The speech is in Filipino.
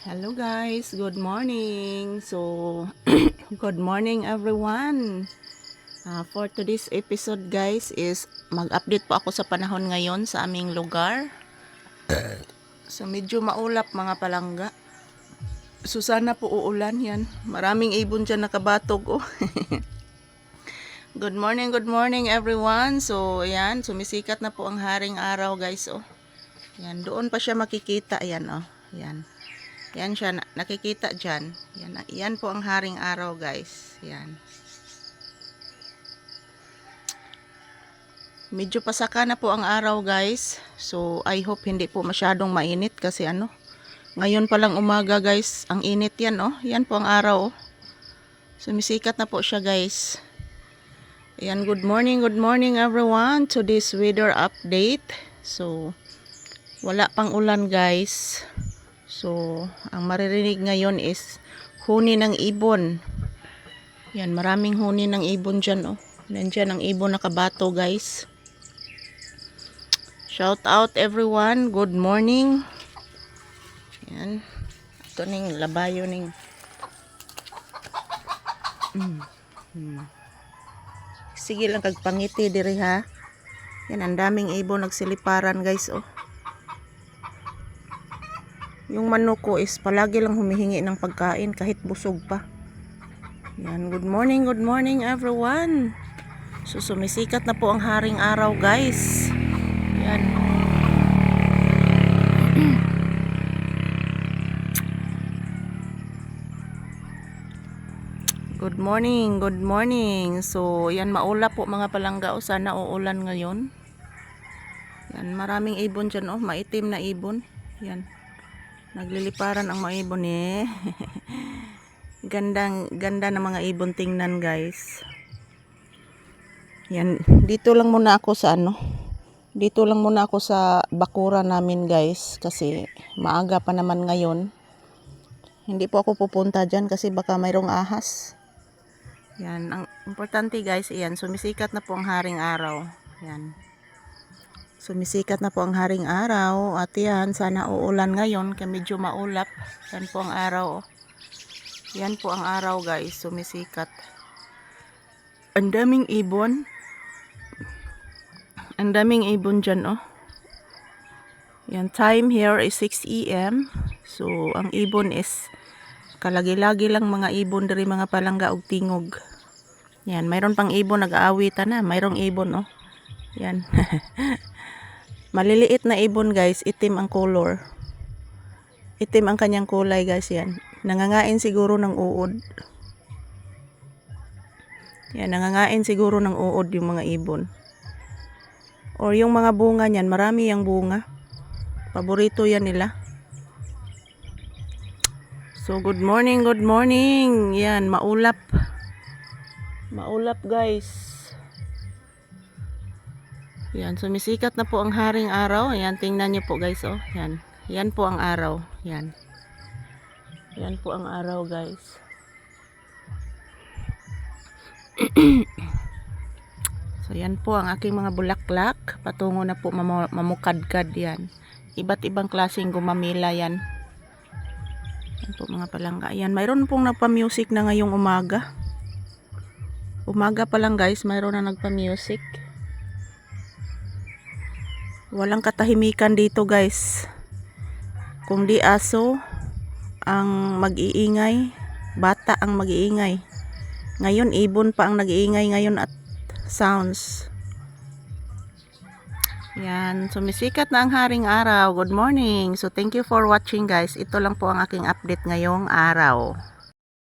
Hello guys, good morning. So, good morning everyone. Uh, for today's episode guys is mag-update po ako sa panahon ngayon sa aming lugar. So, medyo maulap mga palangga. So, sana po uulan yan. Maraming ibon dyan nakabatog oh. good morning, good morning everyone. So, ayan, sumisikat na po ang haring araw guys oh. Yan, doon pa siya makikita. Ayan oh. Yan. Yan siya, na- nakikita dyan. Yan, yan po ang haring araw, guys. Yan. Medyo pasaka na po ang araw, guys. So, I hope hindi po masyadong mainit kasi ano, ngayon pa lang umaga, guys. Ang init yan, oh. Yan po ang araw, oh. Sumisikat na po siya, guys. Ayan, good morning, good morning, everyone, to this weather update. So, wala pang ulan, guys. So, ang maririnig ngayon is huni ng ibon. Yan, maraming huni ng ibon dyan, oh. Nandyan ang ibon nakabato, guys. Shout out everyone. Good morning. Yan. Ito ning labayo ning. Mm. Mm. Sige lang kagpangiti diri ha. Yan, ang daming ibon nagsiliparan, guys, oh. Yung manok ko is palagi lang humihingi ng pagkain kahit busog pa. Yan, good morning, good morning everyone. So sumisikat na po ang haring araw guys. Yan. Good morning, good morning. So, yan maulap po mga palangga o sana uulan ngayon. Yan, maraming ibon dyan oh, maitim na ibon. Yan. Nagliliparan ang mga ibon eh. Gandang, ganda ng mga ibon tingnan guys. Yan, dito lang muna ako sa ano. Dito lang muna ako sa bakura namin guys. Kasi maaga pa naman ngayon. Hindi po ako pupunta dyan kasi baka mayroong ahas. Yan, ang importante guys, iyan, sumisikat na po ang haring araw. Yan. Sumisikat na po ang haring araw at yan, sana uulan ngayon kaya medyo maulap. Yan po ang araw. Yan po ang araw guys, sumisikat. Ang daming ibon. Ang daming ibon dyan oh. Yan, time here is 6 a.m. So, ang ibon is kalagi-lagi lang mga ibon dari mga palangga og tingog. Yan, mayroon pang ibon nag-aawitan na. Mayroong ibon oh. Yan. Maliliit na ibon guys, itim ang color. Itim ang kanyang kulay guys yan. Nangangain siguro ng uod. Yan, nangangain siguro ng uod yung mga ibon. Or yung mga bunga niyan, marami yung bunga. Paborito yan nila. So, good morning, good morning. Yan, maulap. Maulap guys. Yan, sumisikat na po ang haring araw. Yan, tingnan nyo po guys, oh. Yan. Yan po ang araw. Yan. Yan po ang araw guys. so, yan po ang aking mga bulaklak. Patungo na po mamu- mamukadkad yan. Iba't ibang klaseng gumamila yan. Yan po mga palangga. Yan, mayroon pong nagpa-music na ngayong umaga. Umaga pa lang guys, mayroon na nagpa-music. Walang katahimikan dito guys. Kung di aso ang mag-iingay, bata ang mag-iingay. Ngayon ibon pa ang nag-iingay ngayon at sounds. Yan, sumisikat na ang haring araw. Good morning. So thank you for watching guys. Ito lang po ang aking update ngayong araw.